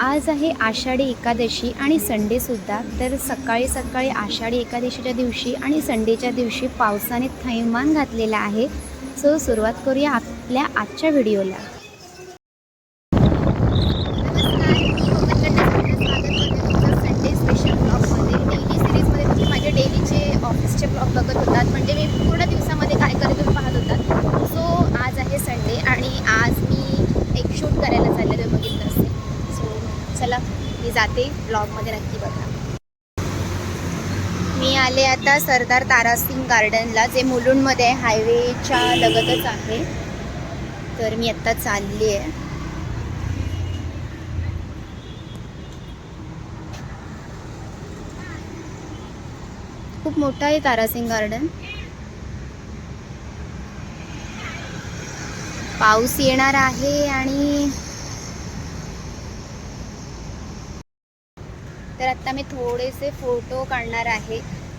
आज आहे आषाढी एकादशी आणि संडेसुद्धा तर सकाळी सकाळी आषाढी एकादशीच्या दिवशी आणि संडेच्या दिवशी पावसाने थैमान घातलेला आहे. सो सुरुवात करूया आपल्या आजच्या व्हिडिओला संडे स्पेशल ब्लॉगमध्ये डेली सिरीजमध्ये तुम्ही माझे डेलीचे ऑफिसचे ब्लॉग बघत होतात म्हणजे मी पूर्ण दिवसामध्ये काय करते तुम्ही पाहत होतात सो आज आहे संडे आणि आज मी एक शूट करायला चालले तुम्ही बघितलं असेल सो चला मी जाते ब्लॉगमध्ये नक्की बघा. मी आले आता सरदार तारासिंग गार्डनला जे मुलुंडमध्ये आहे हायवेच्या लगतच आहे. तर मी आत्ता चालली आहे खूप मोठं आहे तारासिंग गार्डन. पाऊस येणार आहे आणि तर आत्ता मी थोडेसे फोटो काढणार आहे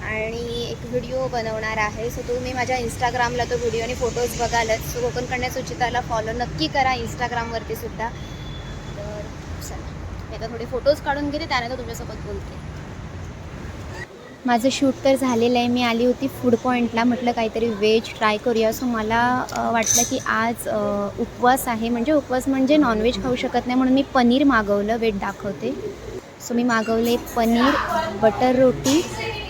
आणि एक व्हिडिओ बनवणार आहे. सो तुम्ही माझ्या इंस्टाग्रामला तो व्हिडिओ आणि photos बघालच. So Konkan Kanya सुचिताला follow नक्की करा इंस्टाग्रामवरती सुद्धा. तर चला मी आता थोडे फोटोज काढून घेते त्यानंतर तुमच्यासोबत बोलते. माझं शूट तर झालेलं आहे. मी आली होती फूड पॉईंटला म्हटलं काहीतरी व्हेज ट्राय करूया. सो मला वाटलं की आज उपवास आहे. म्हणजे उपवास म्हणजे नॉनव्हेज खाऊ शकत नाही म्हणून मी पनीर मागवलं. वेट दाखवते. सो मी मागवले पनीर बटर रोटी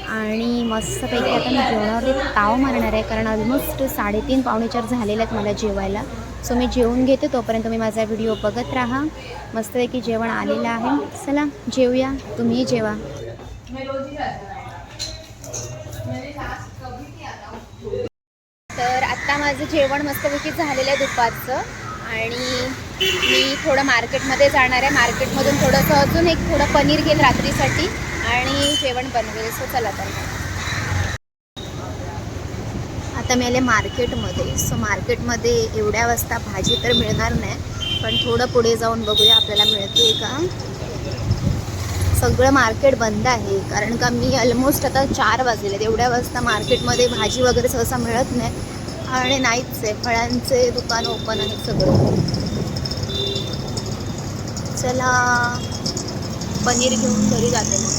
आणि मस्तपैकी आता मी जेवणावरती ताव मारणार आहे कारण ऑलमोस्ट साडेतीन पावणे चार झालेले आहेत मला जेवायला. सो मी जेवून घेते तोपर्यंत तुम्ही माझा व्हिडिओ बघत राहा. मस्तपैकी जेवण आलेलं आहे. चला जेवूया. तुम्ही जेवा. तर आत्ता माझं जेवण मस्तपैकी झालेलं आहे दुपारचं आणि मी थोडं मार्केटमध्ये जाणार आहे. मार्केटमधून थोडंसं अजून एक थोडं पनीर घेईल रात्रीसाठी आणि जेवण बनवेल. सो चला तर. आता मी आले मार्केटमध्ये. सो मार्केटमध्ये एवढ्या वाजता भाजी तर मिळणार नाही. पण थोडं पुढे जाऊन बघूया आपल्याला मिळते का? सगळं मार्केट बंद आहे. कारण का मी ऑलमोस्ट आता चार वाजलेले आहेत. एवढ्या वाजता मार्केटमध्ये भाजी वगैरे सहसा मिळत नाही. आणि नाहीच आहे. फळांचे दुकान ओपन आहेत सगळं. चला पनीर घेऊन घरी जाते मग.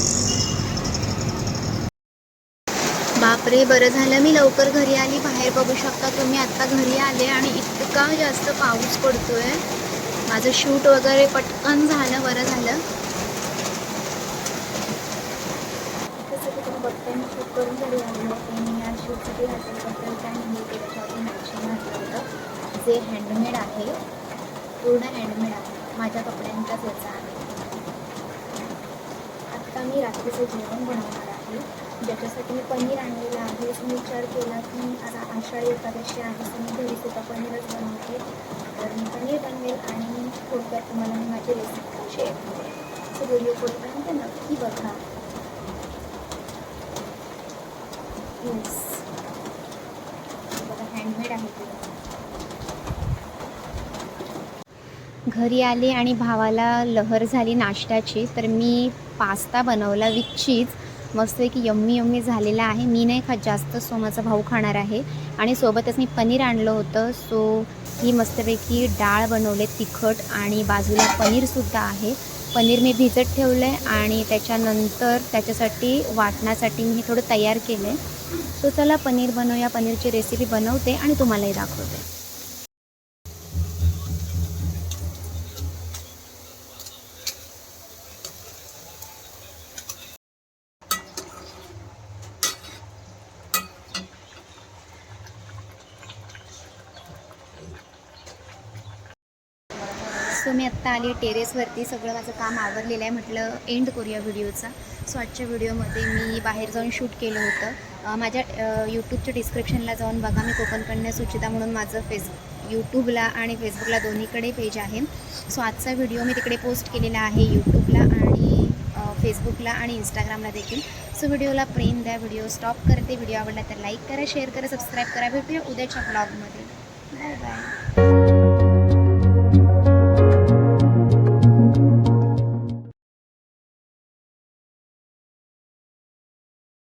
बापरे बरं झालं मी लवकर घरी आली. बाहेर बघू शकता तुम्ही आत्ता घरी आले आणि इतका जास्त पाऊस पडतोय. माझं शूट वगैरे पटकन झालं बरं झालं. बघते मी शूट करून घरी आले होते. मी या शूटसाठी घातल्याबद्दल काय नाही त्याच्यावरती मॅचिंग घातलं होतं. जे हँडमेड आहे पूर्ण हँडमेड आहे. माझ्या कपड्यांचाच याचा आहे. आत्ता मी रात्रीचं जेवण बनवणार आहे. ज्याच्यासाठी मी पनीर आणलेलं आहे. मी विचार केला की आता आषाढी एकादशी आहे तर मी घरी सुद्धा पनीरच बनवते. तर मी पनीर बनवेल आणि थोडक्यात तुम्हाला मी माझी रेसिपी शेअर करेल. सो व्हिडिओ पुढेपर्यंत नक्की बघा. येस बघा हँडमेड आहे ते. घरी आले आणि भावाला लहर झाली नाश्त्याची तर मी पास्ता बनवला विथ चीज मस्तपैकी यम्मी यम्मी झालेला आहे. मी नाही खात जास्त सो माझा भाऊ खाणार आहे. आणि सोबतच मी पनीर आणलं होतं. सो ही मस्तपैकी डाळ बनवले तिखट आणि बाजूला पनीरसुद्धा आहे. पनीर मी भिजत ठेवलं आहे आणि त्याच्यानंतर त्याच्यासाठी वाटण्यासाठी मी थोडं तयार केलं आहे सो चला पनीर बनवूया. पनीरची रेसिपी बनवते आणि तुम्हालाही दाखवते. सो मी आत्ता आली टेरेसवरती. सगळं माझं काम आवरलेलं आहे. म्हटलं एंड करूया व्हिडिओचा. सो आजच्या व्हिडिओमध्ये मी बाहेर जाऊन शूट केलं होतं. माझ्या यूट्यूबच्या डिस्क्रिप्शनला जाऊन बघा. मी कोकणकडनं सुचिता म्हणून माझं फेस यूट्यूबला आणि फेसबुकला दोन्हीकडे पेज आहे. सो आजचा व्हिडिओ मी तिकडे पोस्ट केलेला आहे यूट्यूबला आणि फेसबुकला आणि इंस्टाग्रामला देखील. सो व्हिडिओला प्रेम द्या. व्हिडिओ स्टॉप करते. व्हिडिओ आवडला तर लाईक करा शेअर करा सबस्क्राईब करा. भेटूया उद्याच्या ब्लॉगमध्ये बाय बाय